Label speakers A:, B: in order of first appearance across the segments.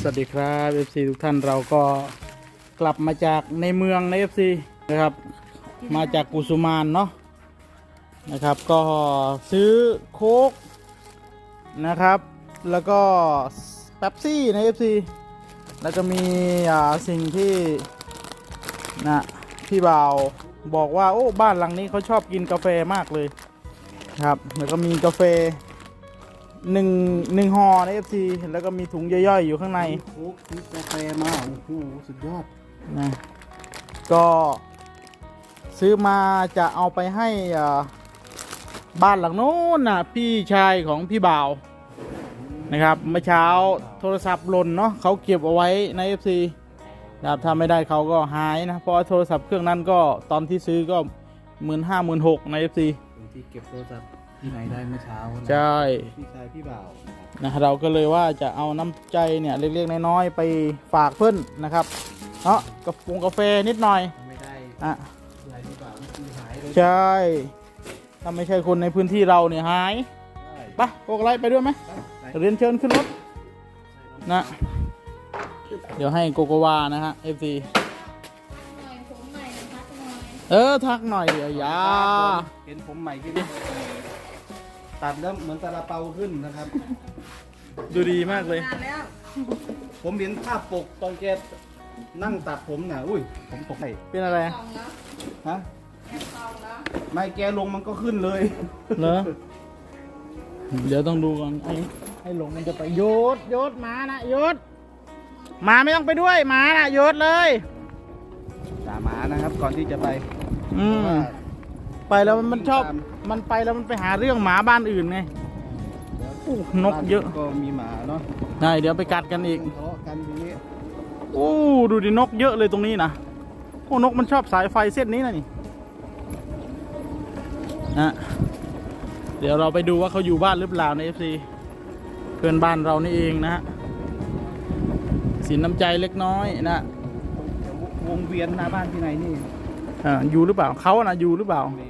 A: สวัสดีครับ FC ทุกท่านเราก็กลับมาจากในเมืองใน FC นะครับ มาจากกุสุมานเนาะนะครับ ก็ซื้อโค้กนะครับ แล้วก็เป๊ปซี่ใน FC แล้วก็มีอ่าสิ่งที่นะพี่บ่าวบอกว่าโอ้บ้านหลังนี้เขาชอบกินกาแฟมากเลยครับ แล้วก็มีกาแฟ หนึ่งหนึ่งห่อใน FC แล้วก็มีถุงย่อยๆอยู่ข้างใน
B: โค้กซื้อกาแฟมาโอ้โหสุดยอด
A: นะก็ซื้อมาจะเอาไปให้อ่าบ้านหลังโน้นน่ะพี่ชายของพี่บ่าวนะครับเมื่อเช้าโทรศัพท์หล่นเนาะเขาเก็บเอาไว้ใน FC นะครับถ้าไม่ได้เขาก็หายนะ เพราะว่าโทรศัพท์เครื่องนั้นก็ตอนที่ซื้อก็หมื่นห้าหมื่นหกใน FC
B: เป็นที่เก็บโทรศัพท์ ที่ไหนได้เมื่อเช้านะ
A: ใช่
B: พี่ชายพี่บ่าวนะครับ
A: นะเราก็เลยว่าจะเอาน้ำใจเนี่ยเล็กๆน้อยๆไปฝากเพื่อนนะครับเนาะกาแฟกาแฟนิดหน่อย
B: ถ้าไม่ได้
A: อะ
B: พี่ชายพี่บ่าวนี่คือหายเลย
A: ใช่ถ้าไม่ใช่คนในพื้นที่เราเนี่ยหาย
B: ใช่
A: ไปโกกไลไปด้วยไหม
B: ไป
A: เรียนเชิญขึ้นรถนะ เดี๋ยวให้โกโกวานะฮะ FC
C: หน่อยผมใหม่นะคะหน่อย
A: เออทักหน่อยเดี๋ยวยา
B: เห็นผมใหม่ขึ้น ตัดแล้วเหมือนซาลาเปาขึ้นนะครับ
A: ดูดีมากเลย
C: นานแล้ว
B: ผมเห็นภาพปกตอนแกนั่งตัดผมน่ะ อุ้ย ผมตกใจ
A: เป็นอะไร
C: ทองเนาะ
B: ฮะ
C: แอปทองเนาะ
B: ไม่แกลงมันก็ขึ้นเลย
A: เหรอ เดี๋ยวต้องดูก่อนไอ้ไอ้หลงมันจะไปโยดโยดหมานะโยดหมาไม่ต้องไปด้วยหมานะโยดเลย
B: ตามหมานะครับ ก่อนที่จะไป
A: อืม ไปแล้วมันชอบ มันไปแล้วมันไปหาเรื่องหมาบ้านอื่นไงอู้นกเยอะ
B: ก็มีหมาเนาะ
A: ได้เดี๋ยวไปกัดกันอีก
B: ทะเลาะกันอย่างนี้
A: โอ้ดูดินกเยอะเลยตรงนี้นะโอ้นกมันชอบสายไฟเส้นนี้นะนี่นะเดี๋ยวเราไปดูว่าเขาอยู่บ้านหรือเปล่าใน FC เพื่อนบ้านเรานี่เองนะฮะสินน้ำใจเล็กน้อยนะ
B: วงเวียนหน้าบ้านที่ไหนนี่
A: อ่าอยู่หรือเปล่าเขานะอยู่หรือเปล่ามี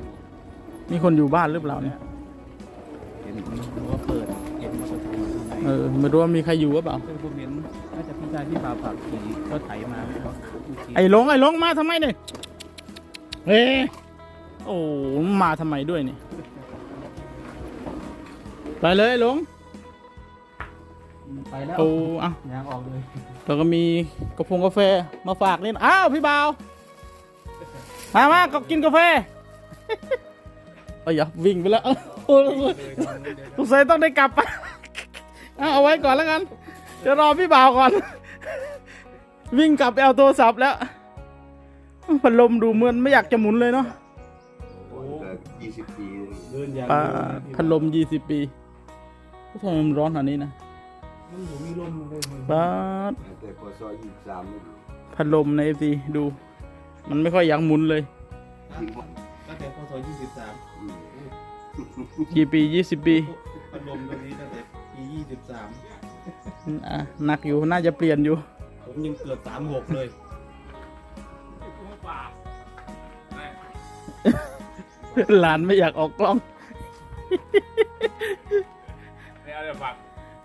A: คนอยู่บ้านหรือเปล่าเนี่ย
B: เห็นรู้ว่าเปิดเห็นมอเตอร์ไซค์มาข้างใน
A: เออไม่รู้ว่ามีใครอยู่หรือเปล่า
B: ซึ่งผมเห็นน่าจะพี่ชายที่พาผักขี่รถไถมาแล้วก็ขี่
A: ไอ้หลงไอ้หลงมาทำไมเนี่ยเฮ้โอ้มาทำไมด้วยเนี่ยไปเลยไอ้หลง
B: ไปแล้ว
A: โอ้อะ
B: ยางออกเลย
A: แล้วก็มีกระพงกาแฟมาฝากนี่อ้าวพี่บ่าวมามาก็กินกาแฟ เอ้ยอย่าวิ่งไปแล้วโอ้โหสงสัยต้องได้กลับไปเอาเอาไว้ก่อนแล้วกัน เดี๋ยวรอพี่บ่าวก่อน วิ่งกลับไปเอาโทรศัพท์แล้วพัดลมดูเหมือนไม่อยากจะหมุนเลยเนาะ
D: ยี่สิบปี
B: เดินยาง
A: ปลา
B: เดิน
A: พัดลมยี่สิบปีทำไมมันร้อนขนาดนี้นะ
B: มันอยู่มีลมเลยมัน
A: ปลา
D: แต่พอซอยยี่สิบสามไม่ดู
A: พัดลมในเอฟซีดู มันไม่ค่อยอยากหมุนเลย
D: ทิ้งหมด
B: ตั้งแต่พ ศยี่สิบสาม
D: อืม
A: กี่ปียี่สิบปี
B: พัดลมตัวนี้ตั้งแต่ปียี่สิบสาม
A: อะหนักอยู่น่าจะเปลี่ยนอยู่
B: ผมยังเกิดสามหกเลย
A: หลานไม่อยากออกกล้อง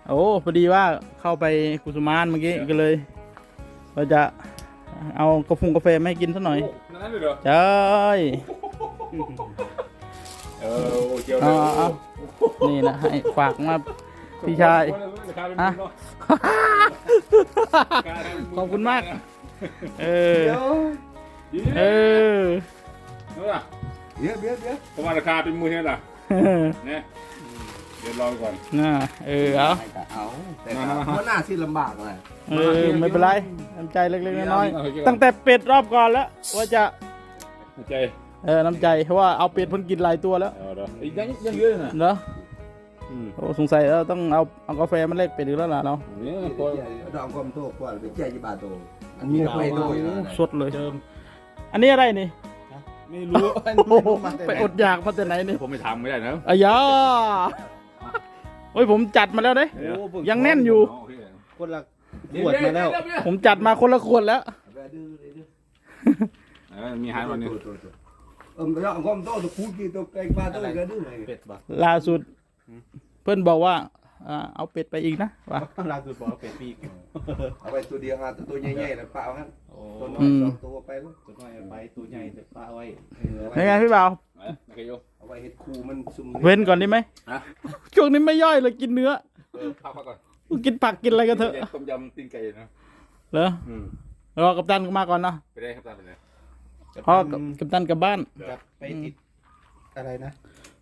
A: โอ้พอดีว่าเข้าไปกุสุมานเมื่อกี้ก็เลยเราจะเอากาแฟกาแฟมาให้กินสักหน่อย
E: นั่นเลยเหรอ
A: ใช่
E: เออโอเค
A: เอาเอาเอานี่นะให้ฝากมาพี่ชายฮะขอบคุณมาก เออเออ
E: นู่นน่ะ
D: เดี๋ยวเดี๋ยวเดี๋ยว
E: ประมาณราคาเป็นมือเท่าไหร่เนี่ยเดี๋ยวรอก่อน
A: น่าเออเอา
D: ให้ก็เอาแต่ก็เพราะหน้าที่ลำบากเลย
A: เออไม่เป็นไรน้ำใจเล็กๆน้อยๆตั้งแต่เป็ดรอบก่อนแล้ว ว่าจะ
E: ใจ
A: เออน้ำใจเพราะว่าเอาเป็ดเพิ่นกินหลายตัวแล้ว
E: เอาเดี๋ยวอีกยังยังเยอะน่ะ
A: เนาะ
E: อืม
A: โอ้สงสัยเราต้องเอาเอากาแฟมาแลกเป็ดอีกแล้วล่ะเรา
E: เนี่ย
D: เดี๋ยว
E: พอ
D: เราเอาความโทษกว่าไปแจ้ยี่บาทโตอันนี้ไม่โดยนะ
A: สดเลย
B: เจิม
A: อันนี้อะไรนี่
B: ไม่รู้
A: โอ้โหไปอดอยากมาแต่ไหนนี่
E: ผมไม่ทำไม่ได้นะ
A: อายาโอ้ยผมจัดมาแล้วเด้
B: โอ้เพิ่
A: ยังแน่นอยู่
E: โอเค
B: คนละขวดมาแล้ว
A: ผมจัดมาคนละขวดแล้ว
E: เออมีอาหารวันนี้
D: เออเราเอาความโทษตัวคูกี่ตัวไกลบ้าตัวกันด้วย
B: เป็ดบ่
A: ล่าสุด เพื่อนบอกว่าอ่าเอาเป็ดไปอีกนะว่ะ
B: ล่าสุดบอกว่าเป็ดปีก
D: เอาไปตัวเดียวฮะตัวใหญ่ๆนะเปล่าฮะ
B: โอ้
D: ตัวน้
A: อื
D: อย
A: ม
D: สองตัวไปแล้ว
B: ตัวน้อยเอาไปตัวใหญ่เดี๋ยวป้าเอาไว้
D: เออ
A: เป็นไงพี่บ่าว
E: เอ้ยไม่เคยอยู่
D: เอาไว้เห็ดคูมันซุ่ม
A: เว้นก่อนได้ไหม
E: ฮะ
A: ช่วงนี้ไม่ย่อยเลยกินเนื้อ
E: เออพักพักก่อน
A: กินผักกินอะไรกันเถอะ
E: ต้มยำตีนไก่นะ
A: เหรอ
E: อืม
A: รอกัปตันมาก่อนเนาะ
E: ไปได้ครับตาไปเลย
A: เพราะกัปตันกลับบ้าน
B: กลับไปติดอะไรนะ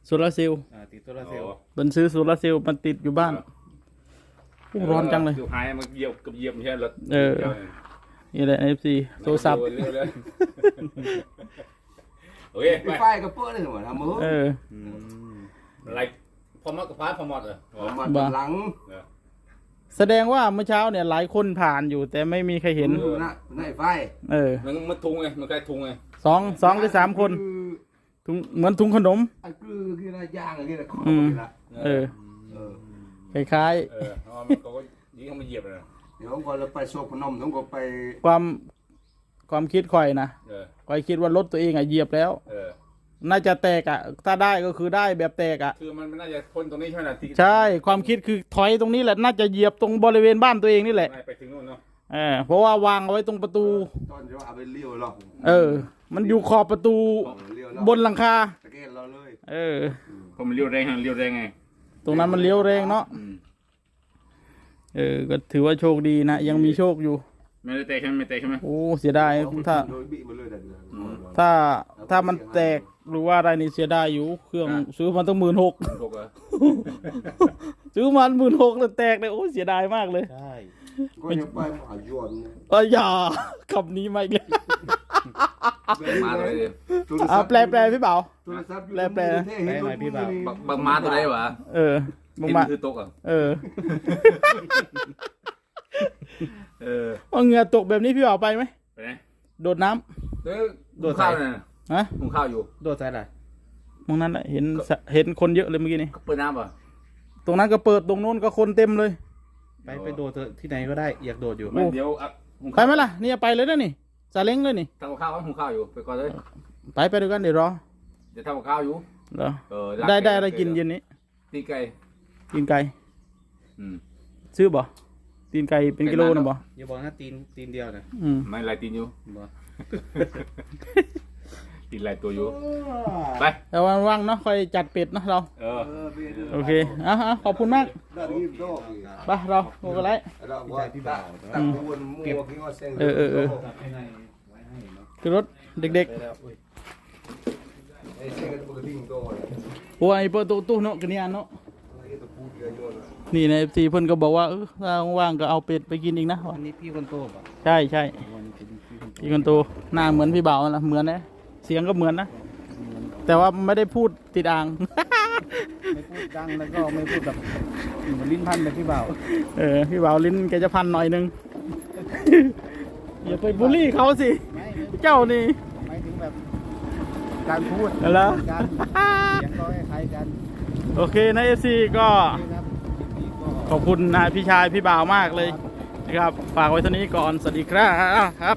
A: โซลาร์เซลล์
B: อ่าติดโซลาร์เซลล์
A: มันซื้อโซลาร์เซลล์มันติดอยู่บ้านอู้ร้อนจังเลย
E: หายมันเหยียบกับเหยียบไม่ใช่รถ
A: เออ นี่แหละเอฟซีโทรศัพท์
E: เร็วเลยโอเค
D: ไป
E: ไป
D: ไฟกับเปื้อนเลยหัวทำมือ
A: เออ
B: อืม
E: อะไรพอมอดกับฟ้าพอมอดเหรอ
D: เอามา
A: บ้า
D: หลัง
A: แสดงว่าเมื่อเช้าเนี่ยหลายคนผ่านอยู่ แต่ไม่มีใครเห็น
D: ดูนะในไฟ
A: เออ
E: มันมันทุงไงมันใกล้ทุงไง
A: สองสองหรือสามคน
D: คือ
A: ถุงเหมือนถุงขนม
D: อันคือคืออะไรย่างอะไรนี่แหละของ
A: อืม
D: นี่ละ
A: เออ
D: เออ
A: คล้าย
E: เออเพราะว่ามันเขาก็ยิงเขามาเหยียบเลยนะ
D: เดี๋ยวก่อนเราไปโซพนมต้องก็ไป
A: ๆ ความความคิดข่อยนะ
E: เออ
A: ข่อยคิดว่ารถตัวเองอะเหยียบแล้ว
E: เออ
A: น่าจะแตกอะถ้าได้ก็คือได้แบบแตกอะ
E: คือมันมันน่าจะพ้นตรงนี้ใช่ไหมล่ะที่
A: ใช่ความคิดคือถอยตรงนี้แหละน่าจะเหยียบตรงบริเวณบ้านตัวเองนี่แหละ
E: ไม่ไปถึงนู่นเนาะ
A: เออเพราะว่าวางเอาไว้ตรงประตู
D: ตอนจะเอาไปเลี้ยวหรอก
A: เออ มันอยู่ขอบประตู
D: เลี้ยว
A: บนหลังคา
D: ตะเกียบเราเลย
A: เออ
E: เพราะมันเลี้ยวแรงฮะเลี้ยวแรงไง
A: ตรงนั้นมันเลี้ยวแรงเนาะ
E: อืม
A: เออ ก็ถือว่าโชคดีนะ ยังมีโชคอยู่
E: ไม่ได้เตะใช่ไหมไม่เตะใช่ไหม
A: โอ้เสียดายถ้า
D: โดยบีมาเลยแต่เดือน
A: ถ้าถ้ามันแตกหรือว่าอะไรนี่เสียดายอยู่ เครื่องซื้อมาตั้งหมื่นหก
E: ถูกเหรอ
A: ซื้อมาหมื่นหกแล้วแตกเลยโอ้เสียดายมากเลย
B: ใช่
D: ก็ยังไปหายวนนะ
A: เอออย่าคำนี้มาอีกแล้ว
E: มาตัวไหนดิ
A: อ่าแปลแปลพี่เบา
D: โทรศัพท์อยู่
A: แปลแปล
D: ในมือเท่เห็น
B: แปลหน่อยพี่บ่าว
E: บักบักมาตัวไหนวะ
A: เออมึง
E: ที่
A: มา
E: มันคือตกอะ
A: เออ
E: เออ
A: ว่าเหงื่อตกแบบนี้พี่เบาไปไหม
E: ไปไหน
A: โดดน้ำ
E: เออหุงข้าวน่ะ
A: ฮะ
E: หุงข้าวอยู่
B: โดดใส่อะไร
A: ตรงนั้นแหละเห็นสะเห็นคนเยอะเลยเมื่อกี้นี้
E: ก็เปิดน้ำป่ะ
A: ตรงนั้นก็เปิดตรงโน้นก็คนเต็มเลย
B: ไปไปโดดเถอะที่ไหนก็ได้อยากโดดอยู่
E: ไม่เดี๋ยวอะหุง
A: ไป
E: ข้าว
A: ไหมล่ะนี่ไปเลยนะนี่ซาเล้งเลยนี่
E: ทำกับข้าวหุงข้าวอยู่ ไปก่อนเลย
A: ไปไปด้วยกันเดี๋ยวรอ
E: เดี๋ยวทำกับข้าวอยู่
A: เหรอ
E: เออ
A: ได้ได้อะไรกินเย็นนี้
E: ตีไก่
A: กินไก่
E: อืม
A: ซื้อบ่ ตีนไก่เป็นกิโลนะบ่
B: อย่าบอกนะตีนตีนเดียวนะ
A: อืม
E: ไม่ลายตีนอยู่
B: บอก
E: ตีนลายตัวอยู่ไป
A: แต่วันว่างๆเนาะค่อยจัดเป็ดเนาะเรา
E: เออ
D: เออพี่
A: โอเคอะอะขอบคุณมาก
D: ได้ที่โต
A: ไปเราโอ้ก็ไร
D: เราว่าตะตะกวนมัวกินว่าเส้น
A: เออเออเออ
B: ตัดให้ในไว้ให้เนาะ
A: คือรถเด็ก
B: ไปแล้วอุ้ย
D: ไอ้เส้นก็ปกติโตเลย
A: ๆโอ้ยเปิดตู้ตู้เนาะกันนี่อันเนาะ
D: นี่
A: ในเอฟซีเพิ่อนก็บอกว่าเออถ้าว่างๆก็เอาเป็ดไปกินอีกนะ
B: วันนี้พี่คนโตป่ะ
A: ใช่ใช่
B: พี่คนโต
A: หน้าเหมือนพี่บ่าวนะเหมือนนะเสียงก็เหมือนนะแต่ว่าไม่ได้พูดติดอ่าง
B: ไม่พูดดังแล้วก็ไม่พูดแบบเหมือนลิ้นพันแบบพี่บ่าว
A: เออพี่บ่าวลิ้นแกจะพันหน่อยนึงอย่าไปบูลลี่เขาสิเจ้านี่
B: หมายถึงแบบการพูด
A: อะไรอ
B: การเสียงก็คล้ายกัน
A: โอเคนะเอฟซีก็
B: นี่ก็
A: ขอบคุณนะพี่ชายพี่บ่าวมากเลยนะครับ ฝากไว้เท่านี้ก่อน สวัสดีครับครับ